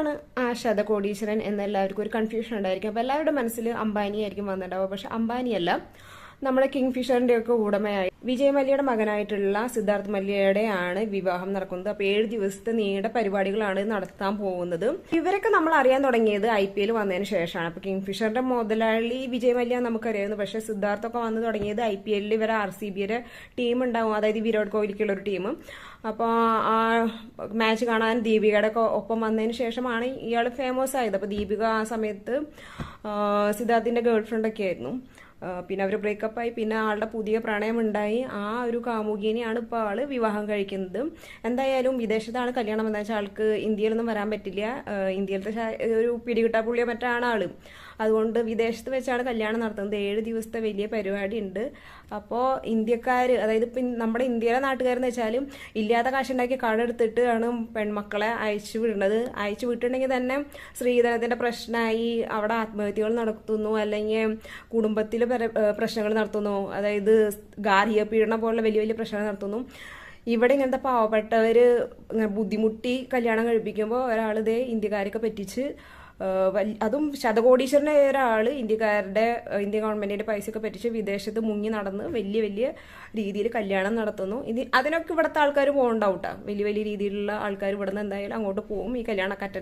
ആരാണ് ആ ശത കോടീശ്വരൻ എല്ലാവർക്കും ഒരു കൺഫ്യൂഷൻ ഉണ്ടായിരിക്കും. അപ്പോൾ എല്ലാവരുടെ മനസ്സിൽ അംബാനി ആയിരിക്കും വന്നിട്ടുണ്ടാവുക. പക്ഷെ അംബാനിയല്ല. നമ്മുടെ കിങ് ഫിഷറിന്റെ ഒക്കെ ഉടമയായി. വിജയ് മല്യയുടെ മകനായിട്ടുള്ള സിദ്ധാർത്ഥ് മല്യയുടെ ആണ് വിവാഹം നടക്കുന്നത്. അപ്പൊ ഏഴ് ദിവസത്തെ നീണ്ട പരിപാടികളാണ് നടത്താൻ പോകുന്നത്. ഇവരൊക്കെ നമ്മൾ അറിയാൻ തുടങ്ങിയത് ഐ പി എൽ വന്നതിന് ശേഷമാണ്. അപ്പൊ കിങ് ഫിഷറിന്റെ മുതലാളി വിജയ് മല്യ നമുക്കറിയായിരുന്നു പക്ഷെ സിദ്ധാർത്ഥ് ഒക്കെ വന്നു തുടങ്ങിയത് ഐ പി എല്ലിൽ ഇവരെ ആർ സി ബിയുടെ ടീം ഉണ്ടാവും. അതായത് വിരാട് കോഹ്ലിക്കുള്ള ഒരു ടീം. അപ്പോൾ ആ മാച്ച് കാണാൻ ദീപികയുടെ ഒപ്പം വന്നതിന് ശേഷമാണ് ഇയാൾ ഫേമസ് ആയത്. അപ്പോൾ ദീപിക ആ സമയത്ത് സിദ്ധാർത്ഥിന്റെ ഗേൾ ഫ്രണ്ടൊക്കെ ആയിരുന്നു. പിന്നെ അവർ ബ്രേക്കപ്പായി പിന്നെ ആളുടെ പുതിയ പ്രണയമുണ്ടായി. ആ ഒരു കാമുകിനെയാണ് ഇപ്പോൾ ആൾ വിവാഹം കഴിക്കുന്നത്. എന്തായാലും വിദേശത്താണ് കല്യാണം എന്താ വെച്ചാൽ ആൾക്ക് ഇന്ത്യയിലൊന്നും വരാൻ പറ്റില്ല. ഇന്ത്യയിലത്തെ ഒരു പിടികിട്ടാ പുള്ളിയോ മറ്റാണ് ആൾ അതുകൊണ്ട് വിദേശത്ത് വെച്ചാണ് കല്യാണം നടത്തുന്നത്. ഏഴ് ദിവസത്തെ വലിയ പരിപാടി ഉണ്ട് അപ്പോൾ ഇന്ത്യക്കാർ അതായത് ഇപ്പം നമ്മുടെ ഇന്ത്യയിലെ നാട്ടുകാരെന്ന് വെച്ചാലും ഇല്ലാത്ത കാശുണ്ടാക്കി കടെടുത്തിട്ട് ആണ് പെൺമക്കളെ അയച്ചു വിടുന്നത്. അയച്ചു വിട്ടുണ്ടെങ്കിൽ തന്നെ സ്ത്രീധനത്തിന്റെ പ്രശ്നമായി അവിടെ ആത്മഹത്യകൾ നടത്തുന്നു. അല്ലെങ്കിൽ കുടുംബത്തിൽ പ്രശ്നങ്ങൾ നടത്തുന്നു. അതായത് ഗാർഹിക പീഡനം പോലുള്ള വലിയ വലിയ പ്രശ്നങ്ങൾ നടത്തുന്നു. ഇവിടെ ഇങ്ങനത്തെ പാവപ്പെട്ടവർ ബുദ്ധിമുട്ടി കല്യാണം കഴിപ്പിക്കുമ്പോൾ ഒരാൾ ഇതേ ഇന്ത്യക്കാരൊക്കെ പറ്റിച്ച് അതും ശതകോടീശ്വരനെ ഒരാൾ ഇന്ത്യക്കാരുടെ ഇന്ത്യ ഗവൺമെന്റിന്റെ പൈസയൊക്കെ പറ്റിച്ച് വിദേശത്ത് മുങ്ങി നടന്ന് വലിയ വലിയ രീതിയിൽ കല്യാണം നടത്തുന്നു. ഇനി അതിനൊക്കെ ഇവിടുത്തെ ആൾക്കാർ പോകണ്ടാവട്ടോ. വലിയ വലിയ രീതിയിലുള്ള ആൾക്കാർ ഇവിടെ നിന്ന് എന്തായാലും അങ്ങോട്ട് പോകും. ഈ കല്യാണമൊക്കെ